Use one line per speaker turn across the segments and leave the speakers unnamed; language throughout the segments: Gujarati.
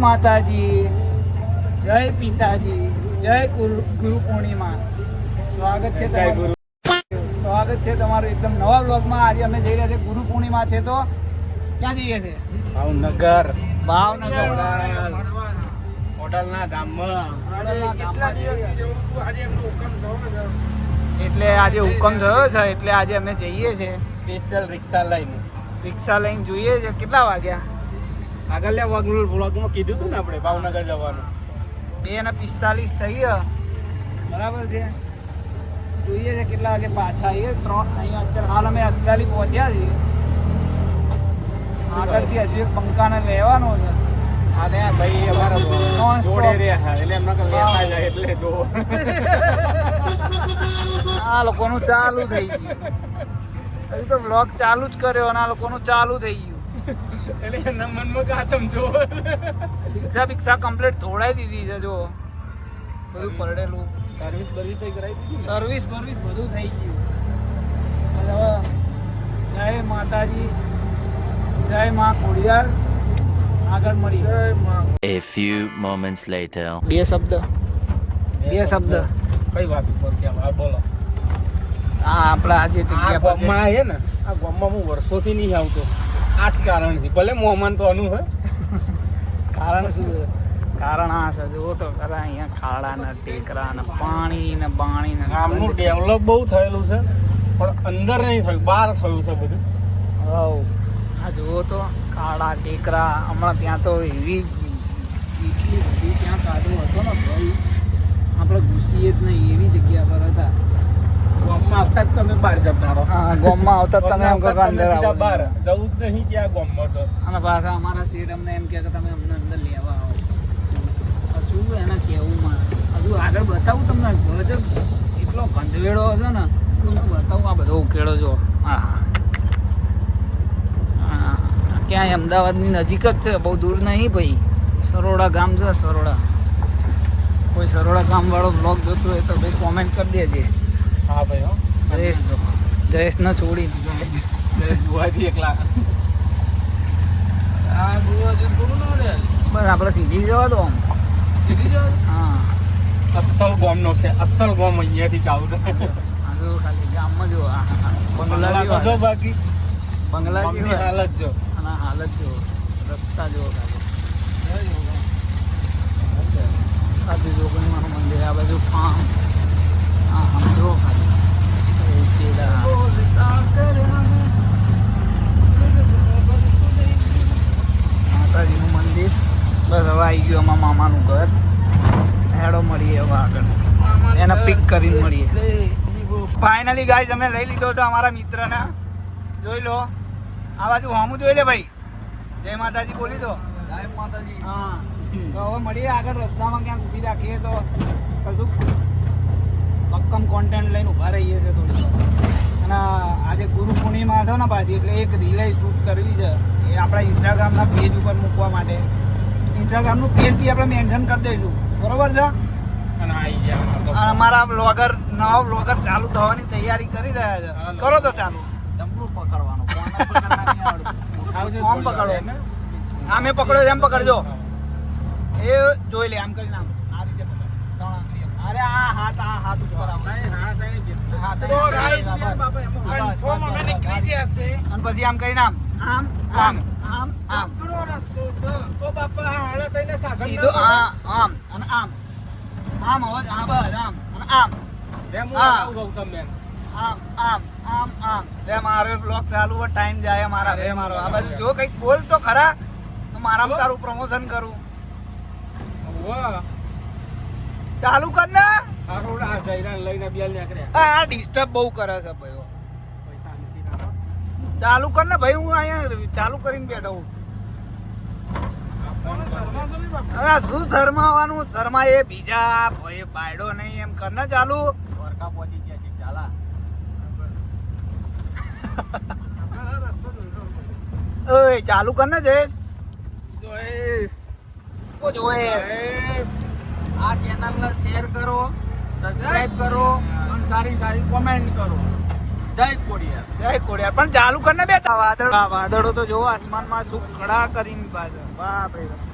માતાજી જય પિતાજી જય ગુરુ પૂર્ણિમા. સ્વાગત છે
જય
તમારું. સ્વાગત છે તમારું એકદમ નવા બ્લોગમાં આજે અમે જઈ રહ્યા છે ગુરુ પૂર્ણિમા છે તો. ક્યાં જઈએ છે
ભાવનગર.
ભાવનગર.
હોટલના ગામમાં.
એટલે આજે હુકમ થયો છે એટલે આજે અમે જઈએ છે
સ્પેશિયલ રિક્ષા લઈને.
રિક્ષા લઈને જોઈએ છે. કેટલા વાગ્યા?
આગળના વ્લોગ- વ્લોગમાં કીધું હતું ને આપણે ભાવનગર જવાનું.
બે ને પિસ્તાલીસ થઈ બરાબર છે. જોઈએ છે કેટલા વાગે પાછા આવીએ. ત્રણ અહીંયા અત્યારે હાલ અમે અસ્તાલી પહોંચ્યા છીએ. આગળથી હજુ એક પંખાને લેવાનો છે.
અને આ ભાઈ અમારા. જોડે રહ્યા એટલે એમના કઈ લેતા જાય એટલે જો.
આ લોકોનું ચાલુ થઈ ગયું. હજુ તો બ્લોગ ચાલુ જ કર્યો અને આ લોકોનું ચાલુ થઈ ગયું.
એટલે એના મનમાં કાચમ જો
રિક્ષા બિક્ષા કમ્પ્લીટ ધોડાઈ દીધી છે જો બધું પરડેલું
સર્વિસ બર્વિસ થઈ કરાવી દીધી
સર્વિસ બર્વિસ બધું થઈ ગયું. હવે જય માતાજી જય માં ખોડિયાર. આગળ મળી. જય માં
A few moments later.
બે શબ્દ. બે શબ્દ.
કઈ વાત ઉપર કેમ આ બોલો.
આ આપણા આજે જગ્યા
ગામમાં છે ને આ ગામમાં હું વર્ષોથી નહીં આવતો. આ જ કારણથી ભલે મોહમાન તો અનુ હોય.
કારણ શું છે? કારણ આ છે જુઓ તો ખરા અહીંયા ખાડા ને ટેકરા ને પાણી ને બાણી ને
ગામનું ડેવલપ બહુ થયેલું છે પણ અંદર નહીં થયું બહાર થયું છે બધું.
હવ. આ જુઓ તો ખાડા ટેકરા હમણાં ત્યાં તો એવી એટલી બધી ત્યાં કાઢું હતો ને ભાઈ. આપણે ઘૂસીએ જ નહીં એવી જગ્યા પર હતા.
ગામમાં આવતા જ તમે બહાર જતા
હા ગોમમાં આવતા જ તમે એમ કહો અંદર આવો.
બહાર. જવું જ નહીં કે આ ગામમાં તો.
અને પાછા અમારા સીટ અમને એમ કહે કે તમે અમને અંદર લેવા આવો. શું એને કહેવું હજુ આગળ બતાવું તમને. ગજબ એટલો ગંધવેડો હશે ને હું બતાવું આ બધો ઉકેળો જો. હા હા. ક્યાંય અમદાવાદની નજીક જ છે બહુ દૂર નહીં ભાઈ. સરોડા ગામ છે સરોડા. કોઈ સરોડા ગામવાળો બ્લોગ જોતો હોય તો ભાઈ કોમેન્ટ કરી દેજે.
હા ભાઈ હો.
જયેશ ન છોડી.
જયેશ બુવાજી એકલા.
આ બસ આપણે સીધી જવા દો આમ. હા.
અસલ ગામનો છે. અસલ ગામ અહીંયાથી ચાલુ
ખાલી ગામમાં જો બંગલા
બંગલા જો બાકી.
બંગલા
હાલત જો.
અને હાલત જો રસ્તા જો ખાલી. જોગણીમાનું મંદિર આ બાજુ ફાર્મ આ આમ જો ખાલી એ કેળા. માતાજીનું મંદિર બસ હવે આવી ગયું અમારા મામાનું ઘર હેડો મળીએ હવે આગળ એને પિક કરીને મળીએ ફાઇનલી ગાઈઝ અમે લઈ લીધો હતો અમારા મિત્રને. જોઈ લો. આ બાજુ હોમું જોઈ લે ભાઈ. જય માતાજી બોલી દો.
જય માતાજી.
હા. તો હવે મળીએ આગળ રસ્તામાં ક્યાંક ઊભી રાખીએ તો કશું ભક્કમ કોન્ટેન્ટ લઈને ઊભા રહીએ છીએ થોડી. અને આજે ગુરુ પૂર્ણિમા છે ને પાછી એટલે એક રિલે શૂટ કરવી છે. એ આપણા ઇન્સ્ટાગ્રામના પેજ ઉપર મૂકવા માટે. ઇન્સ્ટાગ્રામનું પેજ બી આપણે મેન્શન કરી દઈશું. બરોબર છે?
અને આવી અમાર
બ્લોગર નવા બ્લોગર ચાલુ થવાની તૈયારી કરી રહ્યા છે. કરો તો ચાલુ.
પકડવાનું.
પકડો? આમ એ પકડો એમ પકડજો. એ જોઈ લે આમ કરીને આમ. આ રીતે પકડ. અરે આ હાથ આ હાથ ઉપર
તો અમે નીકળી
બસ. અને પછી આમ કરીને આમ. આમ આમ. આમ આમ. સીધો આ આમ. અને આમ. આમ હવે આ બસ આમ. અને આમ. બેન આમ આમ આમ આમ. બે મારો બ્લોગ ચાલુ હોય ટાઈમ જાય મારા. બે મારો આ બાજુ જો કંઈક બોલ તો ખરા. તો મારામાં તારું પ્રમોશન કરું. ચાલુ કર ને. આ ડિસ્ટર્બ બહુ કરે છે ભાઈ ચાલુ કર ને ભાઈ હું અહીંયા ચાલુ કરીને બેઠો હું હવે શું શરમાવાનું? શરમા એ બીજા ભાઈ બાયડો નહીં એમ કર ને ચાલુ. ઓય ચાલુ કર ને જયેશ. ઓ જયેશ.
આ ચેનલ ને શેર કરો સબસ્ક્રાઇબ કરો અને સારી સારી કોમેન્ટ કરો. જય કોડિયા
જય કોડિયાર. પણ ચાલુ કરીને બેઠા બે વાદળ. વાદળો તો જોવો આસમાનમાં શું ખડા કરીને પાછળ વાહ ભાઈ વાહ.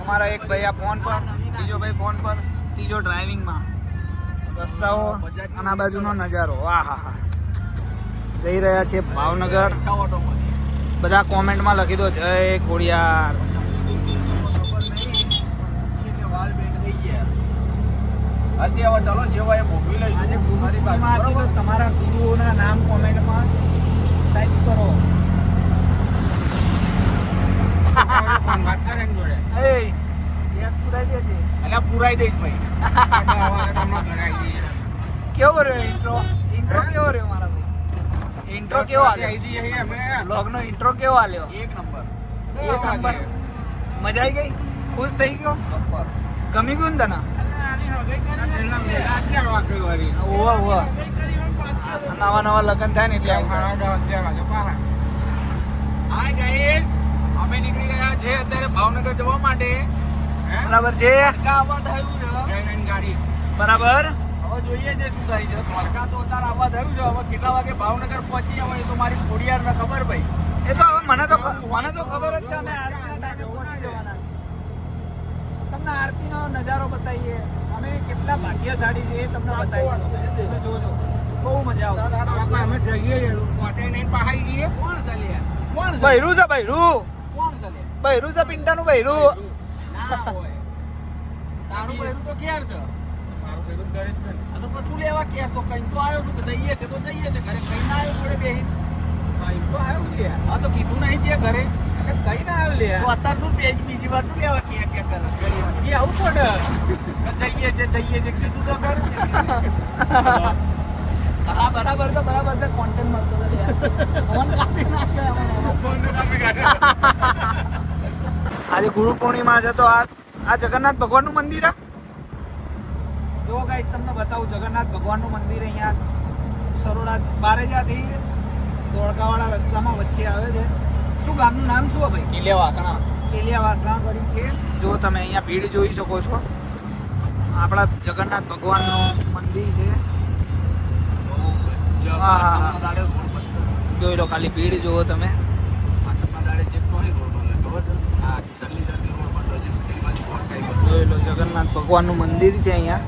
અમારા એક ભાઈ આ ફોન પર બીજો ભાઈ ફોન પર ત્રીજો ડ્રાઇવિંગમાં રસ્તાઓ અને આ બાજુનો નજારો. વાહ હા હા. જઈ રહ્યા છે ભાવનગર. બધા કોમેન્ટમાં લખી દો જય ખોડિયાર.
હજી હવે ચલો જેવો એ ભોગવી બરોબર?
તમારા ગુરુઓના નામ કોમેન્ટમાં ટાઈપ કરો
વાત કરે એમ જોડે.
એ ગેસ પુરાઈ
દઈશ ભાઈ.
કેવો રહ્યો ઇન્ટ્રો ઇન્ટ્રો કેવો રહ્યો મારા ભાઈ? ઇન્ટ્રો કેવો આલ્યો ઇન્ટ્રો કેવો આલ્યો
એક નંબર
એક નંબર મજા આવી ગઈ? ખુશ થઈ ગયો? ગમી ગયું ને તને? નવા નવા લગ્ન થાય ને એટલે
હા. હાય guys. અમે નીકળી ગયા છે અત્યારે ભાવનગર જવા માટે.
બરાબર છે.
આવવા થયું છે. ગાડી.
બરાબર.
હવે જોઈએ છે શું થાય છે. દ્વારકા તો અત્યારે આવવા થયું છે. હવે કેટલા વાગે ભાવનગર પહોંચી હોય તો મારી ખોડિયાર ને ખબર ભાઈ.
એ તો હવે મને તો મને તો ખબર જ છે અમે આરતીના ટાઈમે પહોંચી જવાના. તમને આરતીનો નજારો બતાવીએ. અમે કેટલા ભાગ્યશાળી છે એ તમને બતાવીએ. તમે જોજો. બહુ મજા આવશે.
અમે જઈએ નહીં પહાઈ જઈએ કોણ ચાલે કોણ
ભૈરું છે
ચાલે
બૈરું છે પિંટાનું બૈરું.
તારું બૈરું તો ક્યાં છે. તો પછી લેવા કેસ? તો કઈ તો આવ્યો છું કે જઈએ છે તો જઈએ છે ઘરે કઈ ના આવ્યો જોડે બેહી તો આવ્યો લે. હા તો કીધું નહીં તે ઘરે. કઈ ના આવ્યો લે. તો અત્યારે શું બેજ બીજી વાર શું લેવા કે કે કરે? એ આવું પડે. જઈએ છે જઈએ છે કીધું તો કર
હા બરાબર તો બરાબર છે. કોન્ટેન્ટ મળતો હતો ફોન કાપી નાખ્યો
ફોન કાપી કાઢે
આજે ગુરુ પૂર્ણિમા છે તો આ આ જગન્નાથ ભગવાનનું મંદિર આ? જો ગાઈસ તમને બતાવું જગન્નાથ ભગવાનનું મંદિર અહીંયા સરોડા બારેજાથી ધોળકાવાળા રસ્તામાં વચ્ચે આવે છે. શું ગામનું નામ શું ભાઈ?
કેલિયા વાસણા.
કેલિયા વાસણા કરી છે. જો તમે અહીંયા ભીડ જોઈ શકો છો આપણા જગન્નાથ ભગવાનનું મંદિર છે. જોઈ લો ખાલી ભીડ જુઓ તમે. જોઈ લો જગન્નાથ ભગવાનનું મંદિર છે અહીંયા.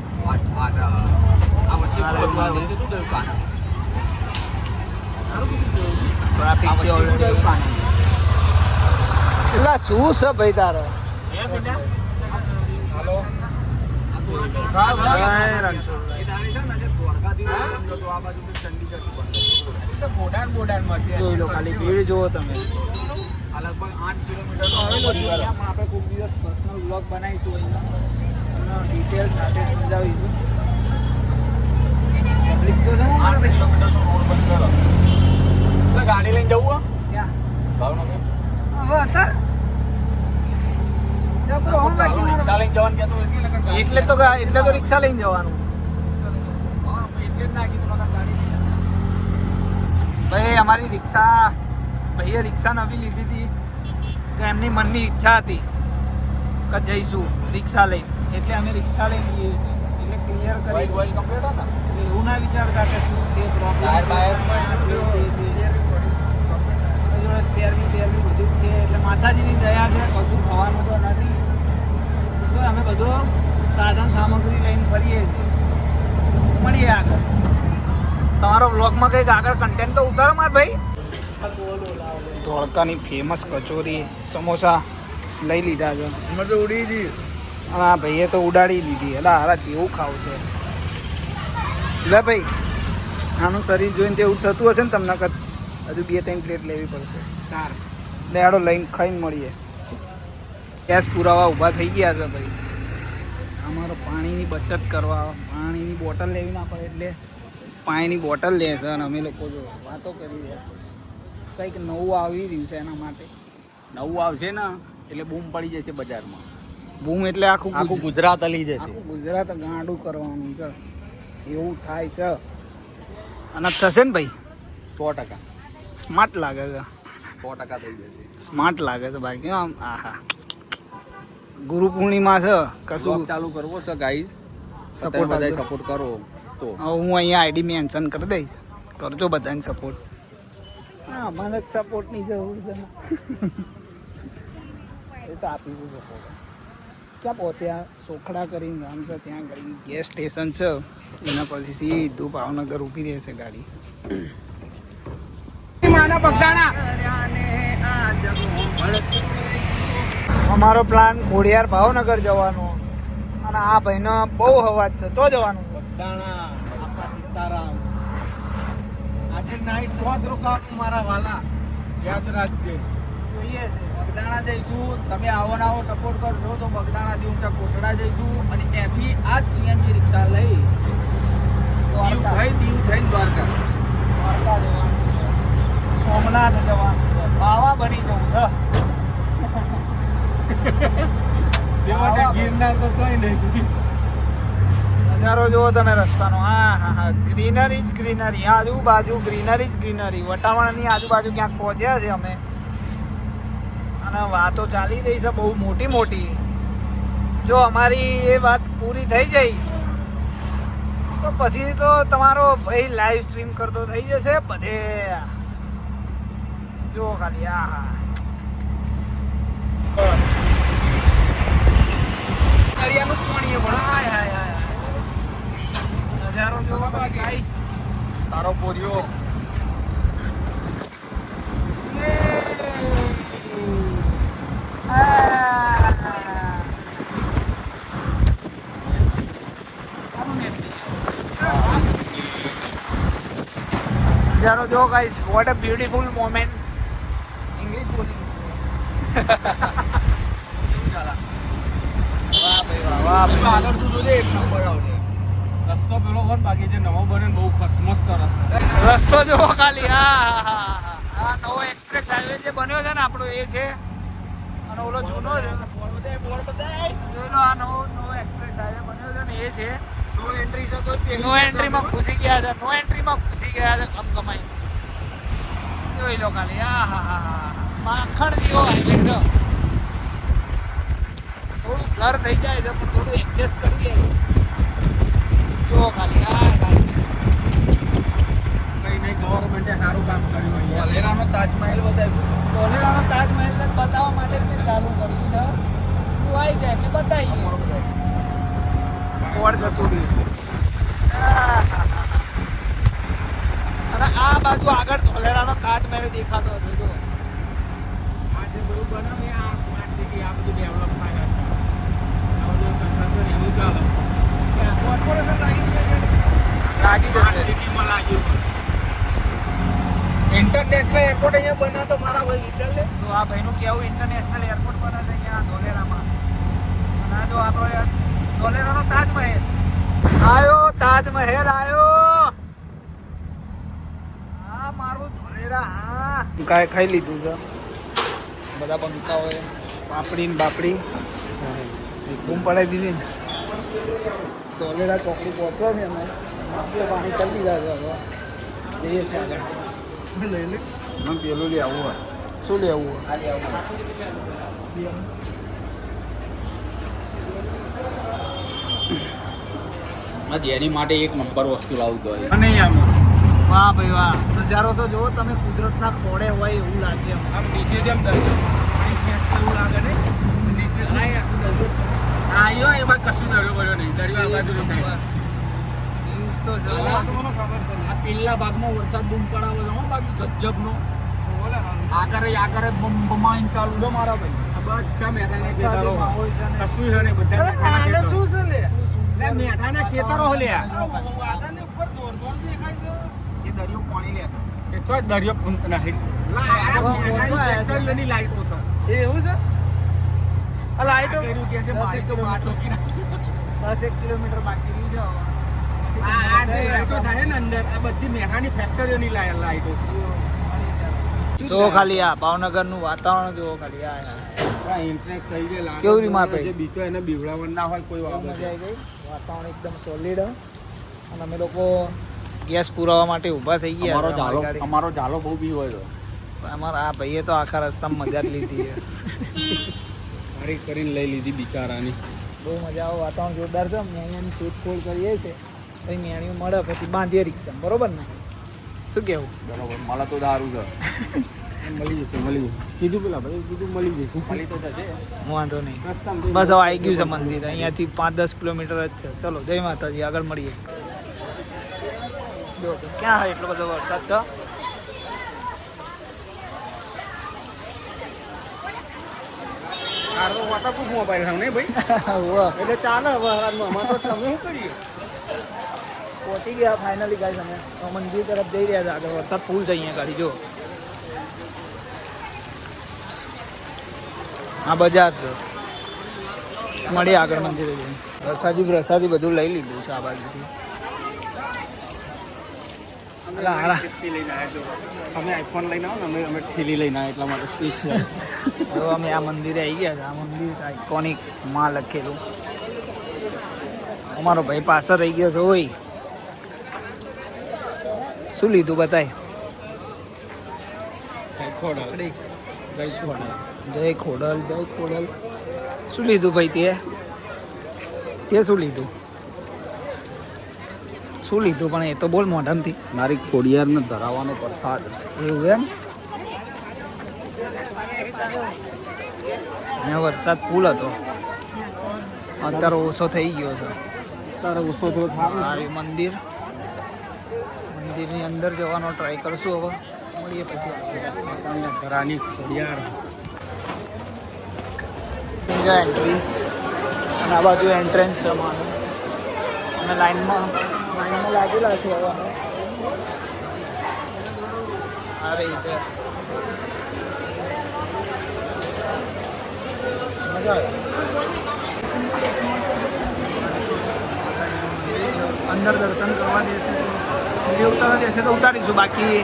એટલે શું છે ભાઈ તારે? જોઈ લો ખાલી ભીડ જુઓ તમે. આપણે કોઈક દિવસ પર્સનલ બ્લોગ બનાવીશું અહીંયા. તમને ડિટેલ સાથે સમજાવીશું. પબ્લિક તો છે ને? મારે ભાઈ?
ગાડી લઈને જવું
ક્યાં?
ભાવનગર
હવે અત્યારે?
એટલે
તો એટલે તો રિક્ષા લઈને જવાનું. ભાઈ અમારી રિક્ષા ભાઈએ રિક્ષા નવી લીધી હતી તો એમની મનની ઈચ્છા હતી કે જઈશું રિક્ષા લઈને. એટલે અમે રિક્ષા લઈને જઈએ એટલે ક્લિયર કરી
ઓઇલ કમ્પ્લીટ હતા?
એવું ના વિચારતા કે શું છે પ્રોબ્લેમ
ટાયર બાયર
જોડે સ્પેર બી પેર બી બધું જ છે. એટલે માતાજીની દયા છે કશું થવાનું તો નથી. તો અમે બધો સાધન સામગ્રી લઈને ફરીએ છીએ. મળીએ આગળ. તમારો વ્લોગમાં કંઈક આગળ કન્ટેન્ટ તો ઉતારો માર ભાઈ. ધોળકાની ફેમસ કચોરી સમોસા લઈ લીધા છે.
અમે તો ઉડી જી
અને આ ભાઈએ તો ઉડાડી દીધી. એટલે હારા જેવું ખાવશે લે ભાઈ આનું શરીર જોઈને તેવું થતું હશે ને તમને કદ હજુ બે ત્રણ પ્લેટ લેવી પડશે.
સારું.
દેડો લઈને ખાઈને મળીએ. ગેસ પુરાવા ઊભા થઈ ગયા છે ભાઈ. અમારો પાણીની બચત કરવા પાણીની બોટલ લેવી ના પડે એટલે પાણીની બોટલ લે છે અને અમે લોકો જો વાતો કરી રહ્યા. કંઈક નવું આવી રહ્યું છે એના માટે.
નવું આવશે ને એટલે બૂમ પડી જશે બજારમાં.
બૂમ એટલે આખું
આખું ગુજરાત અલી જશે.
આખું ગુજરાત ગાંડું કરવાનું છે. એવું થાય છે. અને થશે ને ભાઈ?
સો ટકા.
સ્માર્ટ લાગે છે.
સો ટકા થઈ જશે.
સ્માર્ટ લાગે છે ભાઈ. આમ? આહા. ગુરુ પૂર્ણિમા છે. કશું
ચાલુ કરવો છે ગાઈઝ
સપોર્ટ
સપોર્ટ બધા સપોર્ટ કરો. તો.
હું અહીંયા આઈડી મેન્શન કરી દઈશ. કરજો બધાને સપોર્ટ હા મને જ સપોર્ટની જરૂર છે. એ તો આપીશું સપોર્ટ ક્યાં પહોંચ્યા? સોખડા કરીને ગામ છે ત્યાં ગાડી ગેસ સ્ટેશન છે. એના પછી સીધું ભાવનગર ઊભી રહેશે ગાડી. અમારો પ્લાન ખોડિયાર ભાવનગર જવાનો. અને આ ભાઈનો બહુ અવાજ છે. તો જવાનું?
બગદાણા. આજે નાઈટ નોંધ રોકાવાનું મારા વાલા. યાદ રાખજે.
જોઈએ છે.
બગદાણા જઈશું. તમે આવો ના આવો સપોર્ટ કરશો તો બગદાણાથી ઊંચા કોટડા જઈશું. અને ત્યાંથી આ જ સીએનજી રિક્ષા લઈ દીવ થઈ દીવ થઈને દ્વારકા.
દ્વારકા જવાનું સોમનાથ જવાનું બાવા બની જવું છે.
છેવટે ગિરનાર તો સોય નહીં.
નજારો જુઓ તમે રસ્તાનો. હા હા હા. ગ્રીનરી જ ગ્રીનરી આજુબાજુ ગ્રીનરી જ ગ્રીનરી વટાવણની આજુબાજુ ક્યાંક પહોંચ્યા છે અમે. અને વાતો ચાલી રહી છે બહુ મોટી મોટી. જો અમારી એ વાત પૂરી થઈ જાય, તો પછી તો તમારો ભાઈ લાઈવ સ્ટ્રીમ કરતો થઈ જશે બધે. જો ખાલી, હા
દરિયાનું પાણી
નજારો જોવો ગાઈસ
તારો પોરિયો.
નજારો જો guys what a beautiful moment English બોલી. વાહ ભાઈ, વાહ વાહ.
આગળ તું જોજે? એક નંબર આવજે. રસ્તો પેલો પણ બાકી જે નવો બને બહુ મસ્ત રસ્તો.
રસ્તો જો ખાલી હા હા આ નવો એક્સપ્રેસ હાઈવે જે બન્યો છે ને આપણો એ છે. અને ઓલો જૂનો છે.
બોલ બતાય બોલ બતાય
જોઈ આ નવો નવો એક્સપ્રેસ હાઈવે બન્યો છે ને એ છે.
નો એન્ટ્રી છે તો
નો એન્ટ્રીમાં ઘૂસી ગયા છે નો એન્ટ્રીમાં ઘૂસી ગયા છે કમ કમાઈ. જોઈ લો ખાલી હા હા હા માખણ જેવો હાઈવે છે. થોડું બ્લર થઈ જાય છે પણ થોડું એડજસ્ટ કરીએ જો ખાલી આ
કઈ નહીં ગવર્મેન્ટે સારું કામ કર્યું અહીંયા. તાજમહેલ બતાવ્યો.
ધોલેરાનો તાજમહેલ બતાવવા માટે જ ચાલુ કર્યું છે. તું આવી જાય એટલે
બતાવી
કોડ જતું રહ્યું અને આ બાજુ આગળ ધોલેરાનો તાજમહેલ દેખાતો હતો જો
આ જે બધું બન્યું ને આ સ્માર્ટ સિટી આ બધું ડેવલપ થાય છે. આ બધું કન્સ્ટ્રક્શન એવું ચાલે.
લાગી જશે.
સિટીમાં લાગ્યું ઇન્ટરનેશનલ એરપોર્ટ અહીંયા બન્યો તો મારા ભાઈ વિચાર લે.
તો આ ભાઈનું કેવું ઇન્ટરનેશનલ એરપોર્ટ બને છે અહીંયા ધોલેરામાં? અને આ જો આપણો ધોલેરાનો તાજમહેલ. આયો તાજમહેલ આયો. આ મારું ધોલેરા હા. કાંઈ ખાઈ લીધું છે. બધા બંકાઓએ પાપડી ને બાપડી. બૂમ પડાવી દીધી ને. ધોલેરા ચોકડી પહોંચ્યા છે અમે. માફીઓ પાણી ચાલી જાય છે હવે. જઈએ છીએ આગળ.
લઈ લે. મને પેલું લઈ આવું હોય.
શું લેવું
જેની માટે એક નંબર વસ્તુ લાવું તો અને આમ
વાહ ભાઈ વાહ. નજારો તો જુઓ તમે કુદરતના ખોળે હોય એવું લાગે.
આમ નીચે જેમ પાણી ખેંચતું એવું લાગે ને નીચે આવ્યો એમાં કશું દરિયો પડ્યો નહીં. દરિયો આ બાજુ દેખાય
Views તો જુઓ.
આ પેલા ભાગમાં વરસાદ બૂમ પડાવે છે બાકી ગજબનો. આગળ આગળ બમાઈન ચાલુ છે મારા ભાઈ. બધા મેઠાના ખેતરો
માહોલ છે ને.
કશું છે મેઠાના ખેતરો. એ દરિયો પાણી લે છે. એ ચોય દરિયો નહીં લાઈટો છે.
એવું છે?
કર્યું કે છે મારી તો
દસ એક કિલોમીટર બાકી રહ્યું છે
આ આ જે લાઈટો થાય ને અંદર આ બધી મેઠાની ફેક્ટરીઓની લાઈ- લાઈટો છે.
જો ખાલી આ ભાવનગરનું વાતાવરણ જો ખાલી આ
ઇન્ટરેક્ટ થઈ
કેવું રીમાં
જે બીજો એને બીવડાવવાનું ના હોય કોઈ
મજા આવી ગઈ. વાતાવરણ એકદમ સોલિડ અને અમે લોકો ગેસ પુરાવા માટે ઊભા થઈ ગયા
અમારો જાલો
અમારો
જાલો બહુ બી હોય તો.
અમારા આ ભાઈએ તો આખા રસ્તામાં મજા લીધી છે.
મારી કરીને લઈ લીધી બિચારાની.
બહુ મજા આવે વાતાવરણ જોરદાર છે મેણિયાની શોધખોળ કરીએ છીએ. પછી મેણિયું મળે પછી બાંધીએ રિક્ષા બરોબર ને? શું કેવું?
બરોબર મળે તો દારૂ છે. મળી જશે મળી જશે. કીધું પેલા ભાઈ કીધું મળી જશે. મળી તો જશે.
વાંધો નહીં. બસ હવે આવી ગયું છે મંદિર. અહીંયાથી પાંચ દસ કિલોમીટર જ છે. ચલો જય માતાજી આગળ મળીએ. જો. ક્યાં હોય એટલો બધો વરસાદ છે?
તો વોટરપ્રૂફ મોબાઈલ છે નહીં ભાઈ. એટલે ચાલે હવે અમારે તો તમે શું કરીએ?
પહોંચી ગયા ફાઇનલી ગાઈસ અમે. તો મંદિર તરફ જઈ રહ્યા હતા. આગળ વરસાદ ફૂલ અહીંયા ગાડી જો. આ બજાર છે. મળીએ આગળ મંદિરે જઈને. પ્રસાદી પ્રસાદી બધું લઈ લીધું છે આ બાજુથી અલા, હાલા.
ઠેલી લઈને આવ્યા જો અમે આઈફોન લઈને આવો ને અમે અમે ઠેલી લઈને આવ્યા એટલા માટે સ્પેશિયલ
હવે અમે આ મંદિરે આવી ગયા છે. આ મંદિર આઇકોનિકમાં લખેલું. અમારો ભાઈ પાછળ રહી ગયો છે હોય શું લીધું બતાય? જય ખોડલ જય ખોડલ શું લીધું ભાઈ તે? તે શું લીધું? શું લીધું? પણ એ તો બોલ મોઢામથી.
મારી ખોડિયારને ધરાવવાનો પ્રસાદ
એવું એમ? અહીંયા વરસાદ ફૂલ હતો. અત્યારે ઓછો થઈ ગયો છે.
અત્યારે ઓછો થયો
મારી મંદિર. મંદિરની અંદર જવાનો ટ્રાય કરશું હવે. મળીએ પછી.
ધરાની ખોડિયાર.
એન્ટ્રી અને આ બાજુ એન્ટ્રન્સ છે અમારું અમે લાઈનમાં લાઈનમાં લાગેલા છે હવે આ રીતે મજા અંદર દર્શન કરવા દેશે બીજી ઉતારવા દેશે તો ઉતારીશું બાકી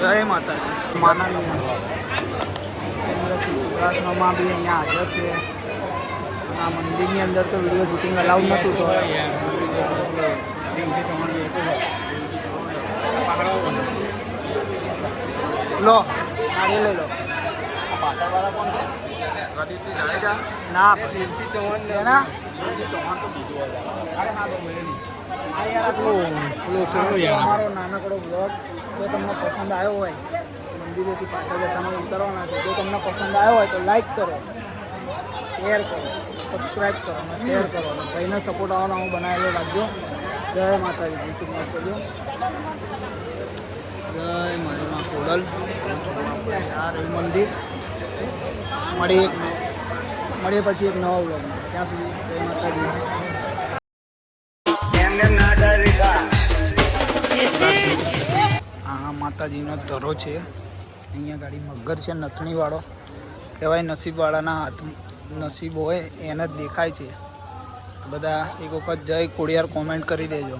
જય માતાજી. માનંદ સુપ્રાસનમાં બી અહીંયા હાજર છે. આ મંદિરની અંદર તો વીડિયો શૂટિંગ અલાઉડ નહોતું તો લો નારિયેલ લઈ લો પાછળવાળા કોણ છે ના એના અમારો નાનકડો બ્લોગ જો તમને પસંદ આવ્યો હોય મંદિરેથી પાછા જતાનો ઉતરવાના છે જો તમને પસંદ આવ્યો હોય તો લાઈક કરો શેર કરો સબસ્ક્રાઈબ કરો અને શેર કરો. અને ભાઈને સપોર્ટ આવવાનો હું બનાવેલો રાખજો. જય માતાજી યુટ્યુબ માફ કરજો જય મારીમાં કોડલ આ મંદિર. મળીએ. એક મળીએ પછી એક નવા બ્લોગમાં ત્યાં સુધી જય માતાજી. આ માતાજીનો ધરો છે. અહીંયા ગાડી મગર છે નથણીવાળો. કહેવાય નસીબવાળાના હાથ નસીબ હોય એને જ દેખાય છે. બધા એક વખત જય કોડિયાર કોમેન્ટ કરી દેજો.